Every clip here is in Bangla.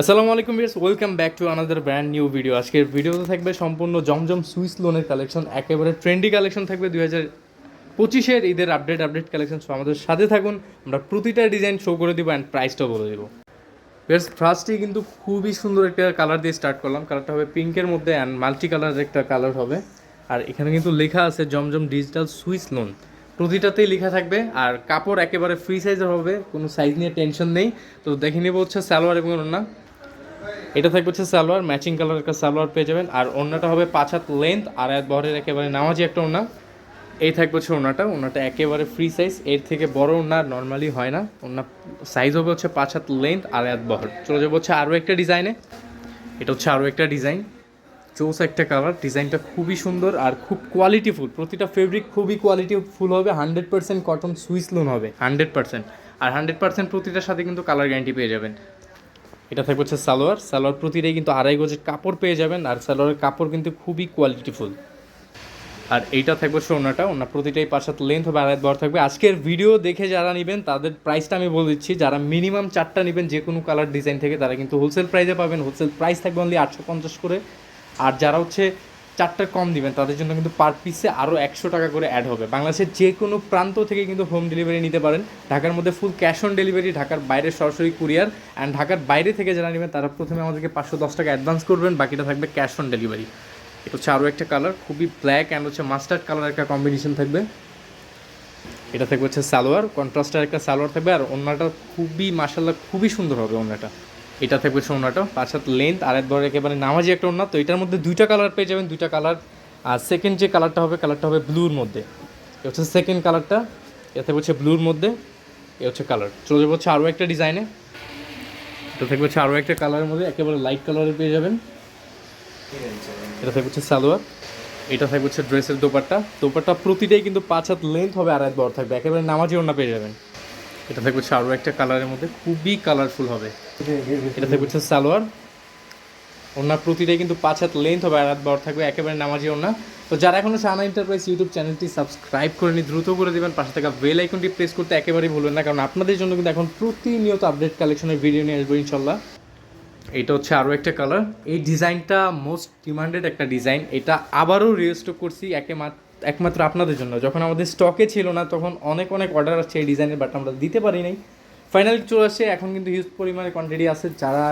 আসসালামু আলাইকুম viewers welcome back to another brand new video আজকের ভিডিওতে থাকবে সম্পূর্ণ জমজম সুইস লোনের কালেকশন একেবারে ট্রেন্ডি কালেকশন থাকবে দুই হাজার পঁচিশের ঈদের আপডেট আপডেট কালেকশন আমাদের সাথে থাকুন। আমরা প্রতিটা ডিজাইন শো করে দিব অ্যান্ড প্রাইসটাও বলে দেবো। বেশ ফার্স্টেই কিন্তু খুবই সুন্দর একটা কালার দিয়ে স্টার্ট করলাম। কালারটা হবে পিঙ্কের মধ্যে অ্যান্ড মাল্টি কালারের একটা কালার হবে। আর এখানে কিন্তু লেখা আছে জমজম ডিজিটাল সুইস লোন প্রতিটাতেই লেখা থাকবে। আর কাপড় একেবারে ফ্রি সাইজের হবে, কোনো সাইজ নিয়ে টেনশন নেই। তো দেখে নেব হচ্ছে সালোয়ার এবং ওড়না। এটা থাকবে হচ্ছে সালোয়ার ম্যাচিং কালার একটা সালোয়ার পেয়ে যাবেন। আর ওড়নাটা হবে পাঁচ হাত লেন্থ আর এক বহরের, একেবারে নামাজি একটা ওনা এই থাকবে হচ্ছে ওড়নাটা। ওড়নাটা একেবারে ফ্রি সাইজ এর থেকে বড় ওড়না নর্মালি হয় না। ওড়না সাইজ হবে হচ্ছে পাঁচ হাত লেন্থ আর এক বহর। চলে যাব হচ্ছে আরও একটা ডিজাইনে এটা হচ্ছে আরও একটা ডিজাইন চৌস একটা কালার ডিজাইনটা খুবই সুন্দর আর খুব কোয়ালিটিফুল প্রতিটা ফেব্রিক খুবই কোয়ালিটিফুল হবে। Hundred percent cotton Swiss lawn হবে। হান্ড্রেড পার্সেন্ট আর হান্ড্রেড পার্সেন্ট প্রতিটার সাথে কিন্তু কালার গ্যারান্টি পেয়ে যাবেন। এটা থাকবে হচ্ছে সালোয়ার। সালোয়ার প্রতিটাই কিন্তু আড়াই গজের কাপড় পেয়ে যাবেন, আর সালোয়ারের কাপড় কিন্তু খুবই কোয়ালিটিফুল আর এইটা থাকবে হচ্ছে ওনাটা। ওনার প্রতিটাই পাঁচ সাত লেন্থ হবে, আড়াই বড় থাকবে। আজকের ভিডিও দেখে যারা নেবেন, তাদের প্রাইসটা আমি বলে দিচ্ছি। যারা মিনিমাম চারটা নেবেন, যে কোনো কালার ডিজাইন থেকে, তারা কিন্তু হোলসেল প্রাইসে পাবেন। হোলসেল প্রাইস থাকবে অনলি আটশো পঞ্চাশ করে। আর যারা হচ্ছে চারটা কম দিবেন, তাদের জন্য কিন্তু পার পিসে আরও একশো টাকা করে অ্যাড হবে। বাংলাদেশের যে কোনো প্রান্ত থেকে কিন্তু হোম ডেলিভারি নিতে পারেন। ঢাকার মধ্যে ফুল ক্যাশ অন ডেলিভারি ঢাকার বাইরে সরাসরি কুরিয়ার অ্যান্ড ঢাকার বাইরে থেকে যারা নেবেন, তারা প্রথমে আমাদেরকে পাঁচশো দশ টাকা অ্যাডভান্স করবেন, বাকিটা থাকবে ক্যাশ অন ডেলিভারি এটা হচ্ছে আরও একটা কালার খুবই ব্ল্যাক অ্যান্ড হচ্ছে মাস্টার্ড কালার একটা কম্বিনেশন থাকবে। এটা থাকবে হচ্ছে সালোয়ার কন্ট্রাস্টের একটা সালোয়ার থাকবে, আর ওনাটা খুবই মাসাল্লাহ খুবই সুন্দর হবে ওনাটা এটা থাকবে ওনাটা পাঁচ হাত লেন্থ আর এক বড় একেবারে নামাজি একটা ওনা তো এটার মধ্যে দুইটা কালার পেয়ে যাবেন, দুইটা কালার আর সেকেন্ড যে কালারটা হবে কালারটা হবে ব্লুর মধ্যে। এ হচ্ছে সেকেন্ড কালারটা এটা থাকবে হচ্ছে ব্লুর মধ্যে, এ হচ্ছে কালার চলে যাব হচ্ছে আরও একটা ডিজাইনে এটা থাকবে হচ্ছে আরও একটা কালারের মধ্যে, একেবারে লাইট কালারের পেয়ে যাবেন। এটা থাকবে হচ্ছে সালোয়ার। এটা থাকবে হচ্ছে ড্রেসের দোপারটা দোপাট্টা। প্রতিটাই কিন্তু পাঁচ হাত লেন্থ হবে আর এক বড় থাকবে। একেবারে নামাজি ওনা পেয়ে যাবেন। এটা থাকবে হচ্ছে আরও একটা কালারের মধ্যে, খুবই কালারফুল হবে। এটা থাকবে হচ্ছে সালোয়ার। ওনার প্রতিটাই কিন্তু পাঁচ হাত লেন্থ হবে, আর হাত বড় থাকবে একেবারে নামাজি ওনা তো যারা এখনও শাহানা এন্টারপ্রাইজ ইউটিউব চ্যানেলটি সাবস্ক্রাইব করে নি দ্রুত করে দেবেন। পাশে থাকা বেল আইকনটি প্রেস করতে একেবারেই ভুলবেন না, কারণ আপনাদের জন্য কিন্তু এখন প্রতিনিয়ত আপডেট কালেকশনের ভিডিও নিয়ে আসব, ইনশাল্লাহ। এটা হচ্ছে আরও একটা কালার এই ডিজাইনটা মোস্ট ডিমান্ডেড একটা ডিজাইন এটা আবারও রিস্টক করছি একে মাত্র একমাত্র আপনাদের জন্য। যখন আমাদের স্টকে ছিল না, তখন অনেক অনেক অর্ডার আসছে এই ডিজাইনের বাট আমরা দিতে পারি নাই ফাইনালি চলে আসছে, এখন কিন্তু হিউজ পরিমাণে কোয়ান্টিটি আছে যারা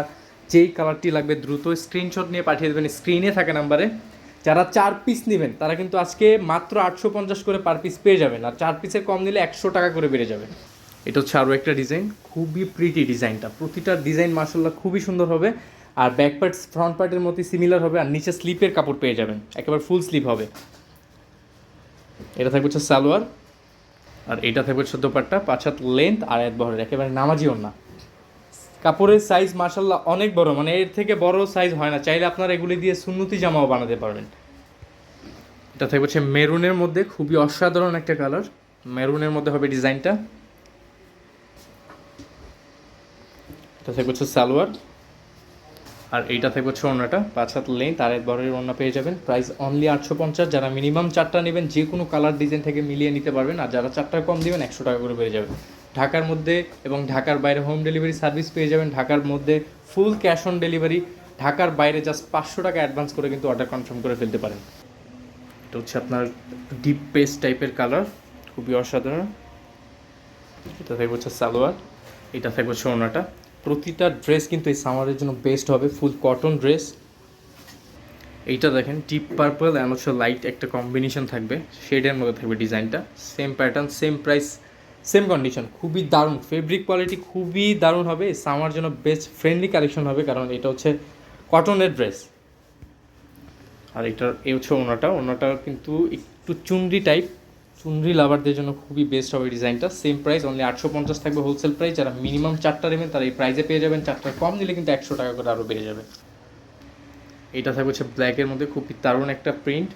যেই কালারটি লাগবে, দ্রুত স্ক্রিনশট নিয়ে পাঠিয়ে দেবেন স্ক্রিনে থাকে নাম্বারে যারা চার পিস নেবেন, তারা কিন্তু আজকে মাত্র আটশো পঞ্চাশ করে পার পিস পেয়ে যাবেন। আর চার পিসের কম নিলে একশো টাকা করে বেড়ে যাবে। এটা হচ্ছে আরও একটা ডিজাইন খুবই প্রিটি ডিজাইনটা প্রতিটা ডিজাইন মার্শাল্লাহ খুবই সুন্দর হবে। আর ব্যাক পার্ট ফ্রন্ট পার্টের মধ্যে সিমিলার হবে। আর নিচে স্লিপের কাপড় পেয়ে যাবেন। একেবারে ফুল স্লিপ হবে। এটা থাকবে হচ্ছে সালোয়ার, আর এটা থাকবে হচ্ছে দোপাট্টা পাঁচ হাত লেন্থ আর এক বহরের, একেবারে নামাজিও না কাপড়ের সাইজ মার্শাল্লাহ অনেক বড় মানে এর থেকে বড় সাইজ হয় না, চাইলে আপনারা এগুলি দিয়ে সুন্নতি জামাও বানাতে পারবেন। এটা থাকবে হচ্ছে মেরুনের মধ্যে, খুবই অসাধারণ একটা কালার মেরুনের মধ্যে হবে ডিজাইনটা এটা থাকবে হচ্ছে সালোয়ার। আর এইটা থাকবে হচ্ছে ওনাটা পাঁচ হাত লেন্থ আর এক বরের ওনা পেয়ে যাবেন। প্রাইস অনলি আটশো পঞ্চাশ। যারা মিনিমাম চারটা নেবেন, যে কোনো কালার ডিজাইন থেকে মিলিয়ে নিতে পারবেন। আর যারা চারটা কম দেবেন, একশো টাকা করে পেয়ে যাবেন ঢাকার মধ্যে এবং ঢাকার বাইরে হোম ডেলিভারি সার্ভিস পেয়ে যাবেন। ঢাকার মধ্যে ফুল ক্যাশ অন ডেলিভারি ঢাকার বাইরে জাস্ট পাঁচশো টাকা অ্যাডভান্স করে কিন্তু অর্ডার কনফার্ম করে ফেলতে পারেন। এটা হচ্ছে আপনার ডিপ পেস্ট টাইপের কালার খুবই অসাধারণ। এটা থাকবে হচ্ছে সালোয়ার। এটা থাকবে হচ্ছে ওনাটা প্রতিটা ড্রেস কিন্তু এই সামারের জন্য বেস্ট হবে ফুল কটন ড্রেস এইটা দেখেন ডিপ পার্পল অ্যান্ড হচ্ছে লাইট একটা কম্বিনেশন থাকবে শেডের মধ্যে থাকবে ডিজাইনটা same pattern same price same condition খুবই দারুণ। ফেব্রিক কোয়ালিটি খুবই দারুণ হবে। সামার জন্য বেস্ট ফ্রেন্ডলি কালেকশন হবে, কারণ এটা হচ্ছে কটনের ড্রেস আর এটার এ হচ্ছে ওনাটা ওনাটা কিন্তু একটু চুনরি টাইপ চুনরি লাভারদের জন্য খুবই বেস্ট হবে ডিজাইনটা সেম প্রাইস অনলি আটশো পঞ্চাশ থাকবে হোলসেল প্রাইস যারা মিনিমাম চারটা নেবেন, তারা এই প্রাইসে পেয়ে যাবেন। চারটা কম নিলে কিন্তু একশো টাকা করে আরও বেড়ে যাবে। এটা থাকবে হচ্ছে ব্ল্যাকের মধ্যে, খুবই দারুণ একটা প্রিন্ট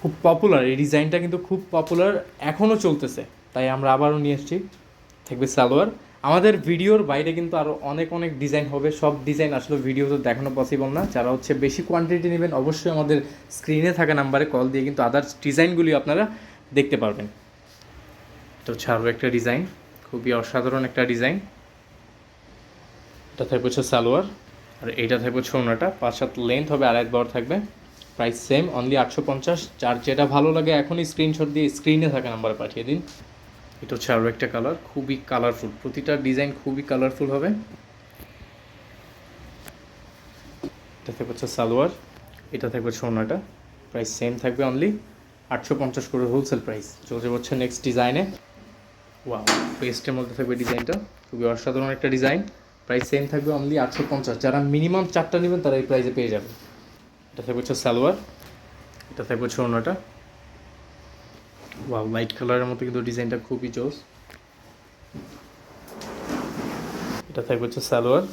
খুব পপুলার এই ডিজাইনটা কিন্তু খুব পপুলার এখনও চলতেছে। তাই আমরা আবারও নিয়ে এসেছি। থাকবে সালোয়ার। আমাদের ভিডিওর বাইরে কিন্তু আরও অনেক অনেক ডিজাইন হবে। সব ডিজাইন আসলে ভিডিও তো দেখানো পসিবল না। যারা হচ্ছে বেশি কোয়ান্টিটি নেবেন, অবশ্যই আমাদের স্ক্রিনে থাকা নাম্বারে কল দিয়ে কিন্তু আদার্স ডিজাইনগুলি আপনারা দেখতে পারবেন। হচ্ছে আরও একটা ডিজাইন খুবই অসাধারণ একটা ডিজাইন এটা থাকবে হচ্ছে সালোয়ার, আর এইটা থাকবে হচ্ছে ওনাটা পাঁচ সাত লেন্থ হবে আড়াই বড় থাকবে। প্রাইস সেম অনলি আটশো পঞ্চাশ। যার যেটা ভালো লাগে এখনই স্ক্রিনশট দিয়ে স্ক্রিনে থাকা নাম্বারে পাঠিয়ে দিন। এটা হচ্ছে আরও একটা কালার খুবই কালারফুল প্রতিটা ডিজাইন খুবই কালারফুল হবে। এটা থাকবে হচ্ছে সালোয়ার, এটা থাকবে ওনাটা প্রাইস সেম থাকবে অনলি আটশো পঞ্চাশ করে হোলসেল প্রাইস চলছে হচ্ছে নেক্সট ডিজাইনে ওয়াও পেস্টের মধ্যে থাকবে ডিজাইনটা খুবই অসাধারণ একটা ডিজাইন প্রাইস সেম থাকবে অনলি আটশো পঞ্চাশ। যারা মিনিমাম চারটা নেবেন, তারা এই প্রাইসে পেয়ে যাবে। এটা থাকবে হচ্ছে সালোয়ার, এটা থাকবে হচ্ছে ওয়াও লাইট কালারের মতো কিন্তু ডিজাইনটা খুবই জোস। এটা থাকবে হচ্ছে সালোয়ার,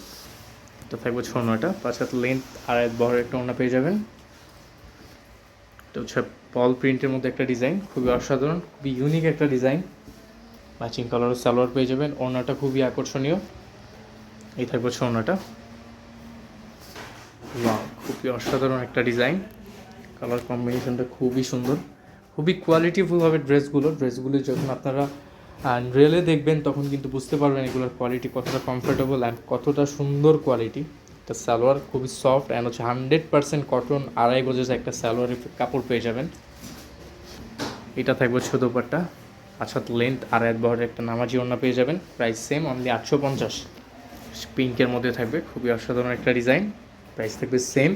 এটা থাকবে হচ্ছে ওনাটা পাঁচ হাত লেন্থ আর এক বড় একটা ওনা পেয়ে যাবেন। এটা হচ্ছে পল প্রিন্টের মধ্যে একটা ডিজাইন খুবই অসাধারণ, খুবই ইউনিক একটা ডিজাইন ম্যাচিং কালারের সালোয়ার পেয়ে যাবেন, ওড়নাটা খুবই আকর্ষণীয়। এই থাকবে হচ্ছে ওড়নাটা। খুবই অসাধারণ একটা ডিজাইন কালার কম্বিনেশনটা খুবই সুন্দর। খুবই কোয়ালিটিফুল হবে ড্রেসগুলো। ড্রেসগুলো যখন আপনারা রিয়েলে দেখবেন, তখন কিন্তু বুঝতে পারবেন এগুলোর কোয়ালিটি কতটা কমফোর্টেবল অ্যান্ড কতটা সুন্দর কোয়ালিটি এটা সালোয়ার খুবই সফট অ্যান্ড হচ্ছে হান্ড্রেড পার্সেন্ট কটন আড়াই গজের একটা সালোয়ারের কাপড় পেয়ে যাবেন। এটা থাকবে হচ্ছে দোপাট্টা আচ্ছা লেন্থ এক বহরের একটা নামাজি ওড়না পেয়ে যাবেন। প্রাইস সেম অনলি আটশো পঞ্চাশ। পিঙ্কের মধ্যে থাকবে, খুবই অসাধারণ একটা ডিজাইন প্রাইস থাকবে সেম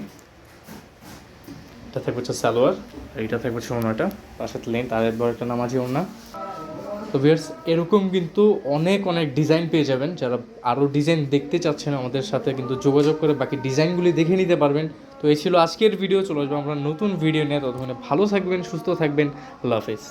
এটা থাকবে হচ্ছে সালোয়ার। এটা থাকবে ওড়নাটা তার সাথে লেন্থ আর একবার একটা নামাজি ওড়না। তো ভিয়ার্স এরকম কিন্তু অনেক অনেক ডিজাইন পেয়ে যাবেন। যারা আরও ডিজাইন দেখতে চাচ্ছেন আমাদের সাথে, কিন্তু যোগাযোগ করে বাকি ডিজাইনগুলি দেখে নিতে পারবেন। তো এই ছিল আজকের ভিডিও চলে আসব আমরা নতুন ভিডিও নিয়ে। ততক্ষণে ভালো থাকবেন, সুস্থ থাকবেন। আল্লাহ হাফেজ।